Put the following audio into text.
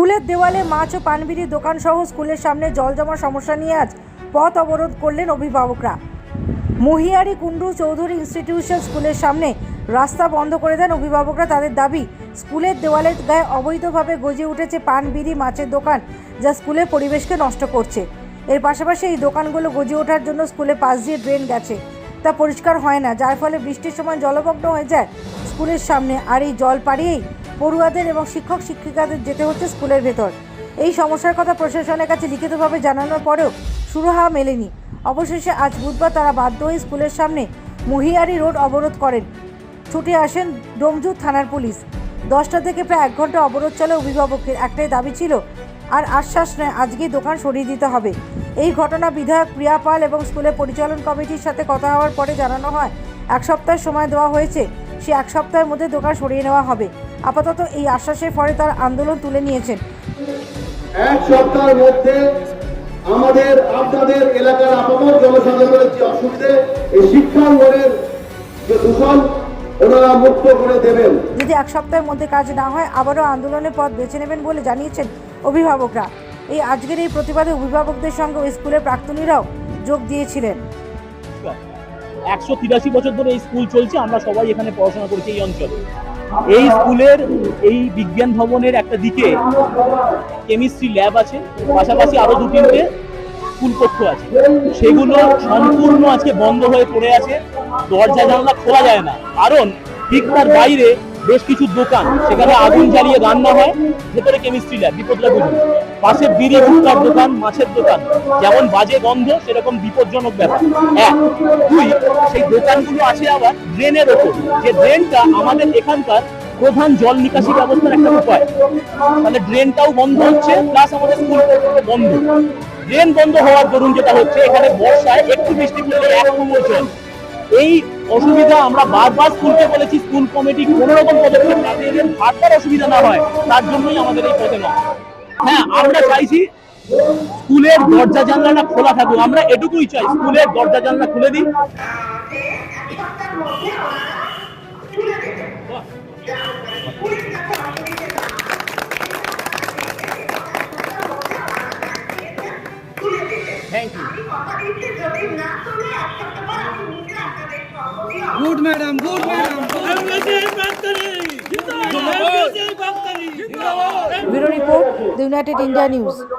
স্কুলের দেওয়ালে মাছ ও পানবিড়ি দোকান সহ স্কুলের সামনে জল জমার সমস্যা নিয়ে আজ পথ অবরোধ করলেন অভিভাবকরা। মহিয়ারি কুন্ডু চৌধুরী ইনস্টিটিউশন স্কুলের সামনে রাস্তা বন্ধ করে দেন অভিভাবকরা। তাদের দাবি, স্কুলের দেওয়ালের গায়ে অবৈধভাবে গজিয়ে উঠেছে পান বিড়ি মাছের দোকান যা স্কুলের পরিবেশকে নষ্ট করছে। এর পাশাপাশি এই দোকানগুলো গজিয়ে ওঠার জন্য স্কুলে পাশ দিয়ে ড্রেন গেছে। তা পরিষ্কার হয় না, যার ফলে বৃষ্টির সময় জলমগ্ন হয়ে যায় স্কুলের সামনে। আর এই জল পাড়িয়েই পড়ুয়াদের এবং শিক্ষক শিক্ষিকাদের যেতে হচ্ছে স্কুলের ভেতর। এই সমস্যার কথা প্রশাসনের কাছে লিখিতভাবে জানানোর পরেও সুরাহা মেলেনি। অবশেষে আজ বুধবার তারা বাধ্য হয়ে স্কুলের সামনে মহিয়ারি রোড অবরোধ করেন। ছুটে আসেন ডোমজুর থানার পুলিশ। দশটা থেকে প্রায় এক ঘণ্টা অবরোধ চলে অভিভাবকের একটাই দাবি ছিল, আর আশ্বাস নেয়, আজকেই দোকান সরিয়ে দিতে হবে। এই ঘটনা বিধায়ক প্রিয়া পাল এবং স্কুলের পরিচালন কমিটির সাথে কথা হওয়ার পরে জানানো হয়, এক সপ্তাহ সময় দেওয়া হয়েছে, সে এক সপ্তাহের মধ্যে দোকান সরিয়ে নেওয়া হবে। আপাতত এই আশ্বাসের ফলে তার আন্দোলন তুলে নিয়েছেন। এক সপ্তাহের মধ্যে আমাদের আপনাদের এলাকার আপামর জনসাধারণের যে অসুবিধে এই শিক্ষাঙ্গনের যে দূষণ ওনারা মুক্ত করে দেবেন। যদি এক সপ্তাহের মধ্যে কাজ না হয় আবারও আন্দোলনের পথ বেছে নেবেন বলে জানিয়েছেন অভিভাবকরা। এই আজকের এই প্রতিবাদে অভিভাবকদের সঙ্গে স্কুলের প্রাক্তনীরাও যোগ দিয়েছিলেন। একশো তিরাশি বছর ধরে এই স্কুল চলছে, আমরা সবাই এখানে পড়াশোনা করেছি এই অঞ্চলে। এই স্কুলের এই বিজ্ঞান ভবনের একটা দিকে কেমিস্ট্রি ল্যাব আছে, পাশাপাশি আরও দু তিনটে স্কুল কক্ষ আছে। সেগুলো সম্পূর্ণ আজকে বন্ধ হয়ে পড়ে আছে। দরজা জানলা খোলা যায় না। কারণ ঠিক তার বাইরে বেশ কিছু দোকান সেখানে আগুন জ্বালিয়ে রান্না হয়, ভেতরে কেমিস্ট্রি ল্যাব বিপদটা বুঝুন পাশে বিড়ি ভুট্টার দোকান, মাছের দোকান। যেমন বাজে গন্ধ, সেরকম বিপজ্জনক ব্যাপার। এক, দুই, সেই দোকানগুলো আছে আবার ড্রেনের ওপর। যে ড্রেনটা আমাদের এখানকার প্রধান জল নিকাশি ব্যবস্থার একটা উপায়। তাহলে ড্রেনটাও বন্ধ হচ্ছে প্লাস আমাদের স্কুল বন্ধ। ড্রেন বন্ধ হওয়ার দরুন যেটা হচ্ছে, এখানে বর্ষায় একটু বৃষ্টি পড়লে এক কোমর জল। এই অসুবিধা আমরা বারবার স্কুলকে বলেছি স্কুল কমিটি কোনো রকম পদক্ষেপ না যেন বারবার অসুবিধা না হয়, তার জন্যই আমাদের এই পদে হ্যাঁ আমরা চাইছি স্কুলের দরজা জানলাটা খোলা থাকুক, আমরা এটুকুই চাই, স্কুলের দরজা জানলা খুলে দিই। Thank you good madam good madam bureau report the United India news